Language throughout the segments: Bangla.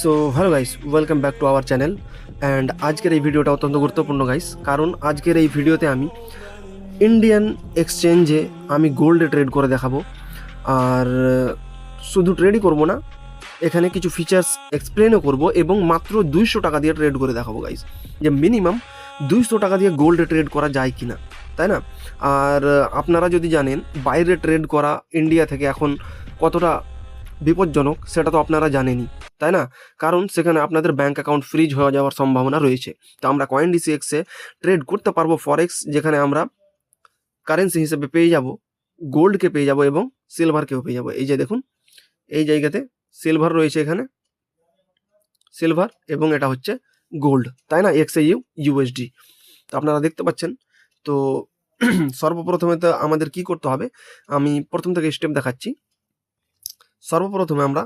So hello guys welcome back to our channel and আজকের এই ভিডিওটা অত্যন্ত গুরুত্বপূর্ণ গাইস কারণ আজকের এই ভিডিওতে আমি ইন্ডিয়ান এক্সচেঞ্জে আমি গোল্ডে ট্রেড করে দেখাবো। আর, শুধু ট্রেডই করব না, এখানে কিছু ফিচার্স এক্সপ্লেনও করব এবং মাত্র দুইশো টাকা দিয়ে ট্রেড করে দেখাবো গাইস যে মিনিমাম দুইশো টাকা দিয়ে গোল্ডে ট্রেড করা যায় কি না তাই না? আর, আপনারা যদি জানেন বাইরে ট্রেড করা ইন্ডিয়া থেকে এখন কতটা বিপজ্জনক, সেটা তো আপনারা জানেনই, তাই না? কারণ সেখানে আপনাদের ব্যাংক অ্যাকাউন্ট ফ্রিজ হয়ে যাওয়ার সম্ভাবনা রয়েছে। তো আমরা কয়েন ডিসিএক্সে ট্রেড করতে পারব ফরেক্স যেখানে আমরা কারেন্সি হিসেবে পেয়ে যাব গোল্ডকে পেয়ে যাব এবং সিলভারকেও পেয়ে যাব। এই যে দেখুন, এই জায়গাতে সিলভার রয়েছে এখানে সিলভার এবং এটা হচ্ছে গোল্ড তাই না? এক্স ইউ ইউএসডি তো আপনারা দেখতে পাচ্ছেন, তো সর্বপ্রথমে তো আমাদের কি করতে হবে, আমি প্রথম থেকে স্টেপ দেখাচ্ছি। সর্বপ্রথমে আমরা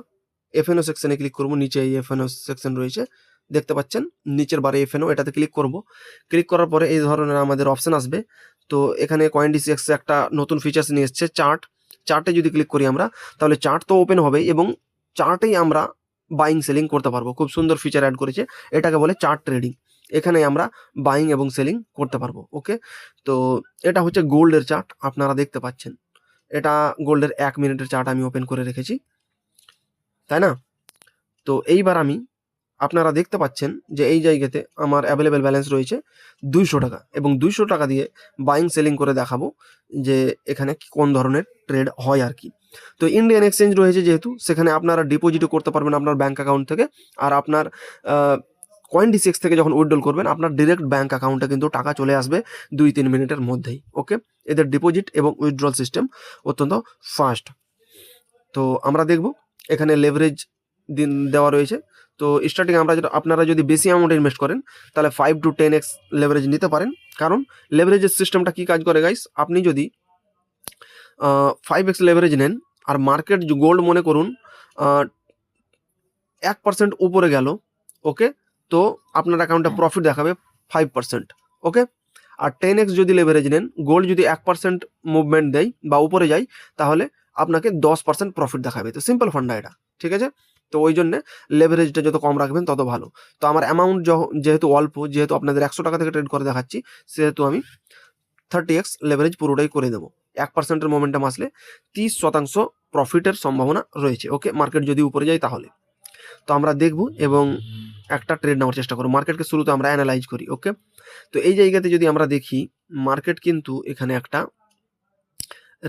এফএনও সেকশনে ক্লিক করব। নিচে এই এফএনও সেকশন রয়েছে। দেখতে পাচ্ছেন, নিচের বারে এফএনও এটাতে ক্লিক করব। ক্লিক করার পরে এই ধরনের আমাদের অপশন আসবে। তো এখানে কয়েন ডিসিএক্স একটা নতুন ফিচার্স নিয়ে এসছে চার্ট চার্টে যদি ক্লিক করি আমরা, তাহলে চার্ট তো ওপেন হবে এবং চার্টেই আমরা বাইং সেলিং করতে পারব। খুব সুন্দর ফিচার অ্যাড করেছে। এটাকে বলে চার্ট ট্রেডিং এখানে আমরা বাইং এবং সেলিং করতে পারব। ওকে তো এটা হচ্ছে গোল্ডের চার্ট আপনারা দেখতে পাচ্ছেন। এটা গোল্ডের এক মিনিটের চার্ট আমি ওপেন করে রেখেছি, তাই না? তো এইবার আমি আপনারা দেখতে পাচ্ছেন যে এই জায়গাতে আমার অ্যাভেলেবেল ব্যালেন্স রয়েছে দুইশো টাকা এবং দুইশো টাকা দিয়ে বাইং সেলিং করে দেখাবো যে এখানে কোন ধরনের ট্রেড হয় আর কি। তো ইন্ডিয়ান এক্সচেঞ্জ রয়েছে যেহেতু, সেখানে আপনারা ডিপোজিটও করতে পারবেন আপনার ব্যাঙ্ক অ্যাকাউন্ট থেকে আর আপনার কয়েন ডিসিক্স থেকে যখন উইথড্রল করবেন, আপনার ডিরেক্ট ব্যাঙ্ক অ্যাকাউন্টে কিন্তু টাকা চলে আসবে দুই তিন মিনিটের মধ্যেই ওকে এদের ডিপোজিট এবং উইথড্রল সিস্টেম অত্যন্ত ফাস্ট তো আমরা দেখব, এখানে লেভারেজ দিন দেওয়া রয়েছে। তো স্টার্টিং আমরা যেটা- আপনারা যদি বেশি অ্যামাউন্ট ইনভেস্ট করেন, তাহলে five to ten X leverage নিতে পারেন। কারণ লেভারেজের সিস্টেমটা কী কাজ করে গাইস আপনি যদি ফাইভ এক্স লেভারেজ নেন, আর মার্কেট গোল্ড মনে করুন এক পার্সেন্ট উপরে গেল ওকে তো আপনার অ্যাকাউন্টে প্রফিট দেখাবে ফাইভ পার্সেন্ট ওকে আর টেন এক্স যদি লেভারেজ নেন গোল্ড যদি এক পার্সেন্ট মুভমেন্ট দেয় বা উপরে যায় তাহলে আপনাকে দশ পার্সেন্ট প্রফিট দেখাবে। তো সিম্পল ফান্ডা এটা ঠিক আছে? তো ওই জন্যে লেভারেজটা যত কম রাখবেন তত ভালো। তো আমার অ্যামাউন্ট যেহেতু অল্প যেহেতু আপনাদের একশো টাকা থেকে ট্রেড করে দেখাচ্ছি সেহেতু আমি থার্টি এক্স লেভারেজ পুরোটাই করে দেবো। এক পার্সেন্টের মোমেন্টাম আসলে তিরিশ শতাংশ প্রফিটের সম্ভাবনা রয়েছে ওকে মার্কেট যদি উপরে যায় তাহলে। তো আমরা দেখব এবং একটা ট্রেড নেওয়ার চেষ্টা করব। মার্কেটকে শুরুতে আমরা অ্যানালাইজ করি ওকে তো এই জায়গাতে যদি আমরা দেখি মার্কেট কিন্তু এখানে একটা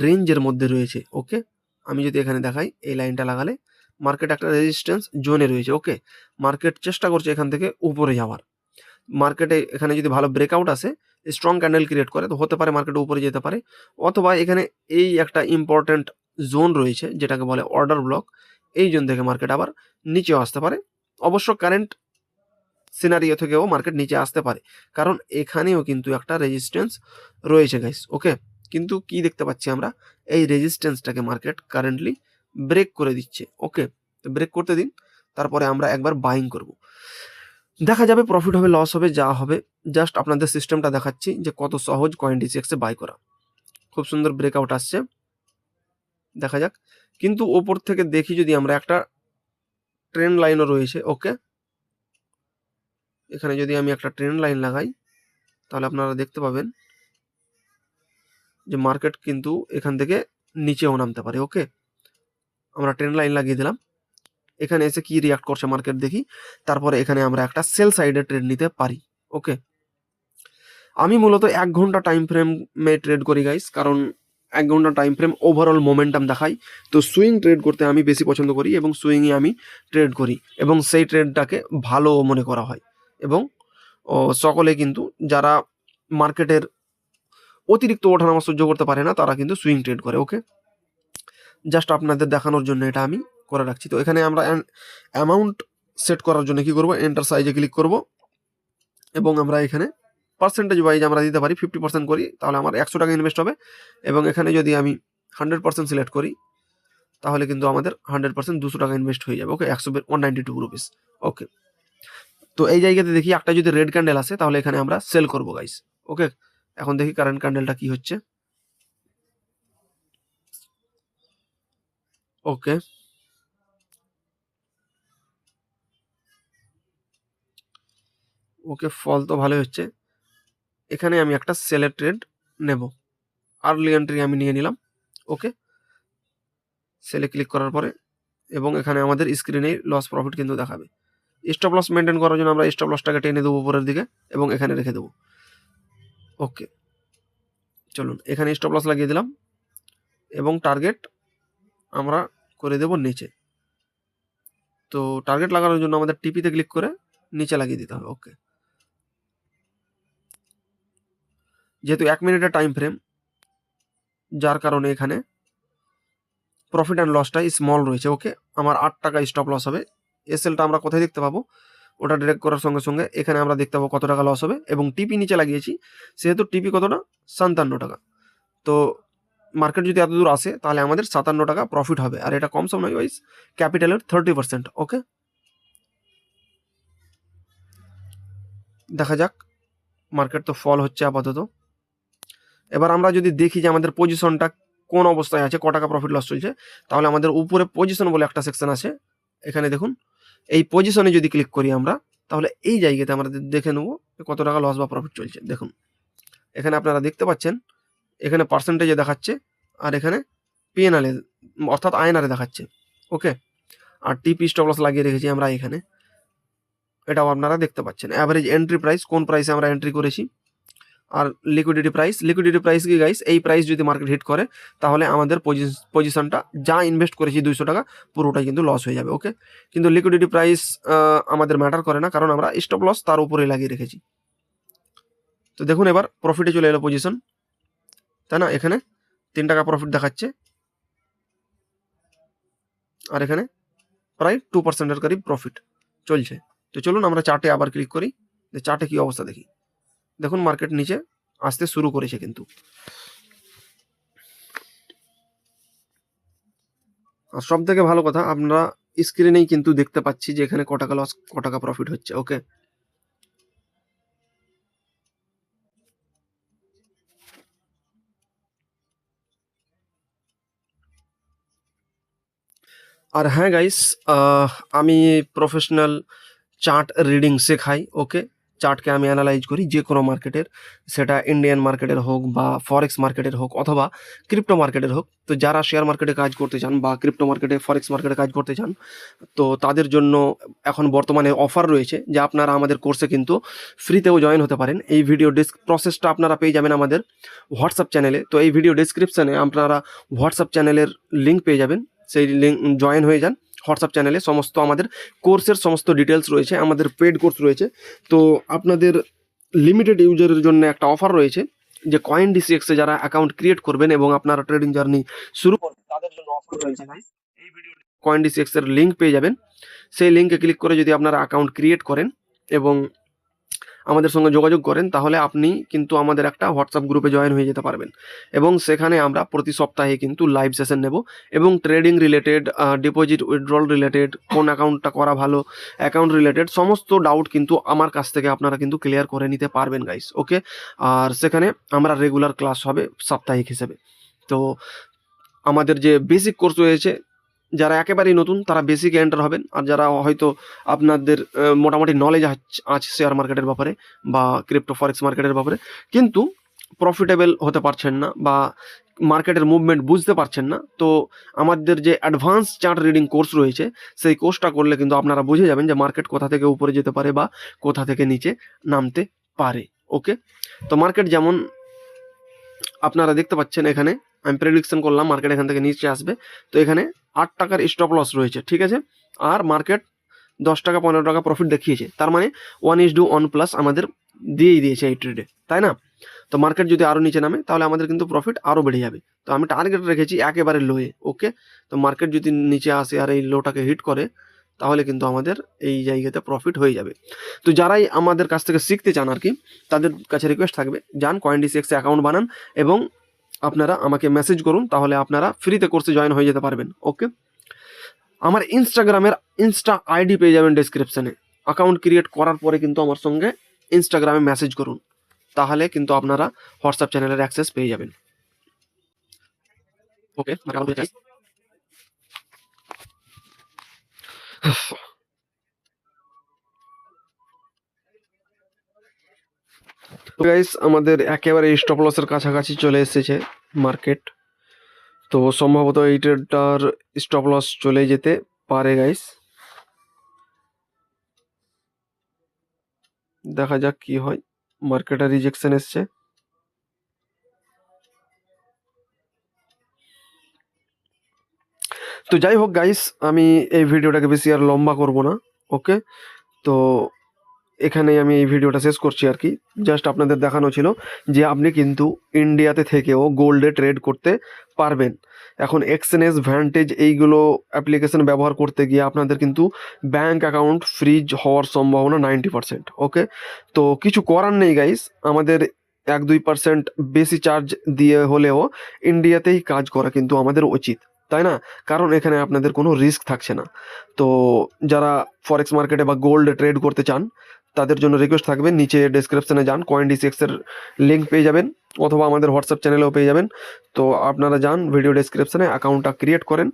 রেঞ্জের মধ্যে রয়েছে ওকে আমি যদি এখানে দেখাই, এই লাইনটা লাগালে মার্কেট একটা রেজিস্ট্যান্স জোনে রয়েছে ওকে মার্কেট চেষ্টা করছে এখান থেকে উপরে যাওয়ার। মার্কেটে এখানে যদি ভালো ব্রেকআউট আসে স্ট্রং ক্যান্ডেল ক্রিয়েট করে, তো হতে পারে মার্কেট উপরে যেতে পারে। অথবা এখানে এই একটা ইম্পর্ট্যান্ট জোন রয়েছে, যেটাকে বলে অর্ডার ব্লক এই জোন থেকে মার্কেট আবার নিচেও আসতে পারে। অবশ্য কারেন্ট সিনারিও থেকেও মার্কেট নিচে আসতে পারে। কারণ এখানেও কিন্তু একটা রেজিস্ট্যান্স রয়েছে গাইস ওকে কিন্তু কি দেখতে পাচ্ছি আমরা? এই রেজিস্ট্যান্সটাকে মার্কেট কারেন্টলি ব্রেক করে দিচ্ছে ওকে তো ব্রেক করতে দিন, তারপরে আমরা একবার বাইং করব। দেখা যাবে প্রফিট হবে লস হবে, যা হবে। জাস্ট আপনাদের সিস্টেমটা দেখাচ্ছি যে কত সহজ কয়েন ডিসিএক্সে বাই করা। খুব সুন্দর ব্রেকআউট আসছে। দেখা যাক। কিন্তু ওপর থেকে দেখি যদি আমরা একটা ট্রেন লাইনও রয়েছে ওকে এখানে যদি আমি একটা ট্রেন লাইন লাগাই, তাহলে আপনারা দেখতে পাবেন যে মার্কেট কিন্তু এখান থেকে নিচেও নামতে পারে ওকে আমরা ট্রেন লাইন লাগিয়ে দিলাম। এখানে এসে কি রিয়াক্ট করছে মার্কেট দেখি, তারপরে এখানে আমরা একটা সেল সাইডে ট্রেড নিতে পারি ওকে আমি মূলত এক ঘণ্টা টাইম ফ্রেমে ট্রেড করি গাইস কারণ এক ঘণ্টা টাইম ফ্রেম ওভারঅল মোমেন্টাম দেখাই। তো সুইং ট্রেড করতে আমি বেশি পছন্দ করি এবং সুইংয়ে আমি ট্রেড করি এবং সেই ট্রেডটাকে ভালো মনে করা হয়। এবং সকলে কিন্তু যারা মার্কেটের অতিরিক্ত ওঠানামা সহ্য করতে পারে না, তারা কিন্তু সুইং ট্রেড করে ওকে জাস্ট আপনাদের দেখানোর জন্য এটা আমি করে রাখছি। তো এখানে আমরা অ্যামাউন্ট সেট করার জন্য কি করব? এন্টার সাইজে ক্লিক করব এবং আমরা এখানে পার্সেন্টেজ ওয়াইজ আমরা দিতে পারি ফিফটি পার্সেন্ট করি, তাহলে আমার একশো টাকা ইনভেস্ট হবে। এবং এখানে যদি আমি হান্ড্রেড পার্সেন্ট সিলেক্ট করি, তাহলে কিন্তু আমাদের হান্ড্রেড পার্সেন্ট দুশো টাকা ইনভেস্ট হয়ে যাবে। ওকে একশো one ninety two rupees okay তো এই জায়গাতে দেখি একটা যদি রেড ক্যান্ডেল আসে, তাহলে এখানে আমরা সেল করব গাইস ওকে এখন দেখি কারেন্ট ক্যান্ডেলটা কি হচ্ছে। ওকে ওকে ফল তো ভালোই হচ্ছে। এখানে আমি একটা সেলের ট্রেড নেব। আর্লি এন্ট্রি আমি নিয়ে নিলাম। ওকে সেলে ক্লিক করার পরে এবং এখানে আমাদের স্ক্রিনে লস প্রফিট কিন্তু দেখাবে। স্টপ লস মেনটেন করার জন্য আমরা স্টপ লসটাকে টেনে দেবো উপরের দিকে এবং এখানে রেখে দেবো। ওকে চলুন, এখানে স্টপ লস লাগিয়ে দিলাম এবং টার্গেট আমরা করে দেব নিচে। তো টার্গেট লাগানোর জন্য আমাদের টিপিতে ক্লিক করে নিচে লাগিয়ে দিতে হবে। ওকে যেহেতু এক মিনিটের টাইম ফ্রেম যার কারণে এখানে প্রফিট অ্যান্ড লসটা স্মল রয়েছে ওকে আমার আট টাকা স্টপ লস হবে। এসএলটা আমরা কোথায় দেখতে পাবো? ওটা ডিরেক্ট করার সঙ্গে সঙ্গে এখানে আমরা দেখতে পাবো কত টাকা লস হবে এবং টিপি নিচে লাগিয়েছি, সেহেতু টিপি কতটা সাতান্ন টাকা। তো মার্কেট যদি এত দূর আসে, তাহলে আমাদের সাতান্ন টাকা প্রফিট হবে। আর এটা কম সম নয় ওয়াইজ ক্যাপিটালের থার্টি পার্সেন্ট ওকে দেখা যাক মার্কেট তো ফল হচ্ছে আপাতত। এবার আমরা যদি দেখি যে আমাদের পজিশনটা কোন অবস্থায় আছে, ক টাকা প্রফিট লস চলছে, তাহলে আমাদের উপরে পজিশন বলে একটা সেকশন আছে। এখানে দেখুন, এই পজিশনে যদি ক্লিক করি আমরা, তাহলে এই জায়গাতে আমরা দেখে নেব কত টাকা লস বা প্রফিট চলছে। দেখুন, এখানে আপনারা দেখতে পাচ্ছেন, এখানে পার্সেন্টেজে দেখাচ্ছে, আর এখানে পিএনআলে অর্থাৎ আয়নারে দেখাচ্ছে। ওকে? আর টিপি স্টপ লস লাগিয়ে রেখেছি আমরা এখানে। এটাও আপনারা দেখতে পাচ্ছেন। অ্যাভারেজ এন্ট্রি প্রাইস কোন প্রাইসে আমরা এন্ট্রি করেছি? আর লিকুইডিটি প্রাইস লিকুইডিটি প্রাইস কি গাইস এই প্রাইস যদি মার্কেট হিট করে, তাহলে আমাদের পজিশনটা যা ইনভেস্ট করেছি দুইশো টাকা, পুরোটাই কিন্তু লস হয়ে যাবে ওকে কিন্তু লিকুইডিটি প্রাইস আমাদের ম্যাটার করে না, কারণ আমরা স্টপ লস তার উপরে লাগিয়ে রেখেছি। তো দেখুন এবার প্রফিটে চলে এলো পজিশন তাই না? এখানে তিন টাকা প্রফিট দেখাচ্ছে। আর এখানে প্রায় টু পার্সেন্টের করিব প্রফিট চলছে। তো চলুন আমরা চার্টে আবার ক্লিক করি। চার্টে কী অবস্থা দেখি। দেখুন মার্কেট নিচে আসতে শুরু করেছে কিন্তু। আর সব থেকে ভালো কথা, আমরা স্ক্রিনেই কিন্তু দেখতে পাচ্ছি যে এখানে ক টাকা লস ক টাকা প্রফিট হচ্ছে ওকে আর হ্যাঁ গাইস আমি প্রফেশনাল চার্ট রিডিং শেখাই ওকে চার্টকে আমি অ্যানালাইজ করি, যে কোনো মার্কেটের সেটা ইন্ডিয়ান মার্কেটের হোক বা ফরেক্স মার্কেটের হোক অথবা ক্রিপ্টো মার্কেটের হোক। তো যারা শেয়ার মার্কেটে কাজ করতে চান বা ক্রিপ্টো মার্কেটে ফরেক্স মার্কেটে কাজ করতে চান, তো তাদের জন্য এখন বর্তমানে অফার রয়েছে যে আপনারা আমাদের কোর্সে কিন্তু ফ্রিতেও জয়েন হতে পারেন। এই ভিডিও ডিসক প্রসেসটা আপনারা পেয়ে যাবেন আমাদের হোয়াটসঅ্যাপ চ্যানেলে তো এই ভিডিও ডিসক্রিপশানে আপনারা হোয়াটসঅ্যাপ চ্যানেলের লিঙ্ক পেয়ে যাবেন। সেই লিঙ্ক জয়েন হয়ে যান। হোয়াটসঅ্যাপ চ্যানেলে সমস্ত আমাদের কোর্সের সমস্ত ডিটেলস রয়েছে, আমাদের পেড কোর্স রয়েছে তো আপনাদের লিমিটেড ইউজারের জন্য একটা অফার রয়েছে যে কয়েন ডিসিএক্সে যারা অ্যাকাউন্ট ক্রিয়েট করবেন এবং আপনারা ট্রেডিং জার্নি শুরু করবেন, তাদের জন্য অফার রয়েছে। এই ভিডিও কয়েন ডিসিএক্সের লিঙ্ক পেয়ে যাবেন সেই লিঙ্কে ক্লিক করে যদি আপনারা অ্যাকাউন্ট ক্রিয়েট করেন এবং আমাদের সঙ্গে যোগাযোগ করেন, তাহলে আপনি কিন্তু আমাদের একটা হোয়াটসঅ্যাপ গ্রুপে জয়েন হয়ে যেতে পারবেন। এবং সেখানে আমরা প্রতি সপ্তাহে কিন্তু লাইভ সেশন নেব এবং trading related deposit withdrawal related কোন অ্যাকাউন্টটা করা ভালো অ্যাকাউন্ট রিলেটেড সমস্ত ডাউট কিন্তু আমার কাছ থেকে আপনারা কিন্তু ক্লিয়ার করে নিতে পারবেন গাইস ওকে আর সেখানে আমরা রেগুলার ক্লাস হবে সাপ্তাহিক হিসেবে। তো আমাদের যে বেসিক কোর্স রয়েছে যারা একেবারেই নতুন, তারা বেসিক এন্টার হবেন। আর যারা হয়তো আপনাদের মোটামুটি নলেজ আছে শেয়ার মার্কেটের ব্যাপারে বা ক্রিপ্টো ফরেক্স মার্কেটের ব্যাপারে, কিন্তু প্রফিটেবল হতে পারছেন না বা মার্কেটের মুভমেন্ট বুঝতে পারছেন না, তো আমাদের যে অ্যাডভান্স চার্ট রিডিং কোর্স রয়েছে, সেই কোর্সটা করলে কিন্তু আপনারা বুঝে যাবেন যে মার্কেট কোথা থেকে উপরে যেতে পারে বা কোথা থেকে নিচে নামতে পারে ওকে তো মার্কেট যেমন আপনারা দেখতে পাচ্ছেন এখানে, আমি প্রেডিকশন করলাম মার্কেট এখান থেকে নিচে আসবে, তো এখানে আট টাকার স্টপ লস রয়েছে, ঠিক আছে? আর মার্কেট দশ টাকা, পনেরো টাকা প্রফিট দেখিয়েছে। তার মানে one is to one plus আমাদের দিয়েই দিয়েছে এই ট্রেডে তাই না? তো মার্কেট যদি আরও নিচে নামে, তাহলে আমাদের কিন্তু প্রফিট আরও বেড়ে যাবে। তো আমি টার্গেট রেখেছি একেবারে লোয়ে ওকে তো মার্কেট যদি নিচে আসে আর এই লোটাকে হিট করে, তাহলে কিন্তু আমাদের এই জায়গাতে প্রফিট হয়ে যাবে। তো যারাই আমাদের কাছ থেকে শিখতে চান আর কি, তাদের কাছে রিকোয়েস্ট থাকবে, যান কয়েন ডিসিএক্সে অ্যাকাউন্ট বানান এবং আপনারা আমাকে মেসেজ করুন, তাহলে আপনারা ফ্রিতে কোর্সে জয়েন হয়ে যেতে পারবেন ওকে আমার ইনস্টাগ্রামের ইনস্টা আইডি পেয়ে যাবেন ডেসক্রিপশানে অ্যাকাউন্ট ক্রিয়েট করার পরে কিন্তু আমার সঙ্গে ইনস্টাগ্রামে মেসেজ করুন, তাহলে কিন্তু আপনারা হোয়াটসঅ্যাপ চ্যানেলের অ্যাক্সেস পেয়ে যাবেন। ওকে তো গাইস আমাদের একেবারে স্টপ লসের কাছাকাছি চলে এসেছে মার্কেট তো সম্ভবত এই ট্রেডটার স্টপ লস চলে যেতে পারে গাইস দেখা যাক কি হয় মার্কেটে রিজেকশন এসছে। তো যাই হোক গাইস আমি এই ভিডিওটাকে বেশি আর লম্বা করব না ওকে তো এখানেই আমি এই ভিডিওটা শেষ করছি আর কি। জাস্ট আপনাদের দেখানো ছিল যে আপনি কিন্তু ইন্ডিয়াতে থেকেও গোল্ডে ট্রেড করতে পারবেন। এখন এক্সএনএস ভ্যান্টেজ এইগুলো অ্যাপ্লিকেশন ব্যবহার করতে গিয়ে আপনাদের কিন্তু ব্যাংক অ্যাকাউন্ট ফ্রিজ হওয়ার সম্ভাবনা নাইনটি পার্সেন্ট ওকে তো কিছু করার নেই গাইস আমাদের এক দুই পার্সেন্ট বেশি চার্জ দিয়ে হলেও ইন্ডিয়াতেই কাজ করা কিন্তু আমাদের উচিত, তাই না? কারণ এখানে আপনাদের কোনো রিস্ক থাকছে না। তো যারা ফরেক্স মার্কেটে বা গোল্ড ট্রেড করতে চান তাদের জন্য রিকোয়েস্ট থাকবে। নিচে ডেসক্রিপশনে যান কয়েন ডিসিএক্সের লিঙ্ক পেয়ে যাবেন, অথবা আমাদের হোয়াটসঅ্যাপ চ্যানেলেও পেয়ে যাবেন। তো আপনারা যান ভিডিও ডেসক্রিপশনে অ্যাকাউন্টটা ক্রিয়েট করেন,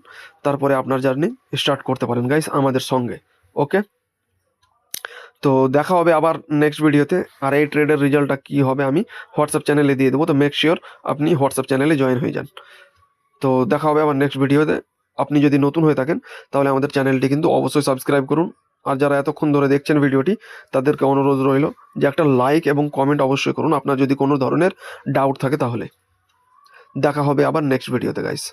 তারপরে আপনার জার্নি স্টার্ট করতে পারেন গাইস আমাদের সঙ্গে ওকে তো দেখা হবে আবার নেক্সট ভিডিওতে আর এই ট্রেডের রেজাল্টটা কী হবে আমি হোয়াটসঅ্যাপ চ্যানেলে দিয়ে দেবো। তো মেক শিওর আপনি হোয়াটসঅ্যাপ চ্যানেলে জয়েন হয়ে যান। তো দেখা হবে আবার নেক্সট ভিডিওতে আপনি যদি নতুন হয়ে থাকেন, তাহলে আমাদের চ্যানেলটি কিন্তু অবশ্যই সাবস্ক্রাইব করুন আর যারা এতক্ষণ ধরে দেখছেন ভিডিওটি, তাদেরকে অনুরোধ রইল যে একটা লাইক এবং কমেন্ট অবশ্যই করুন। আপনার যদি কোনো ধরনের ডাউট থাকে তাহলে। দেখা হবে আবার নেক্সট ভিডিওতে গাইস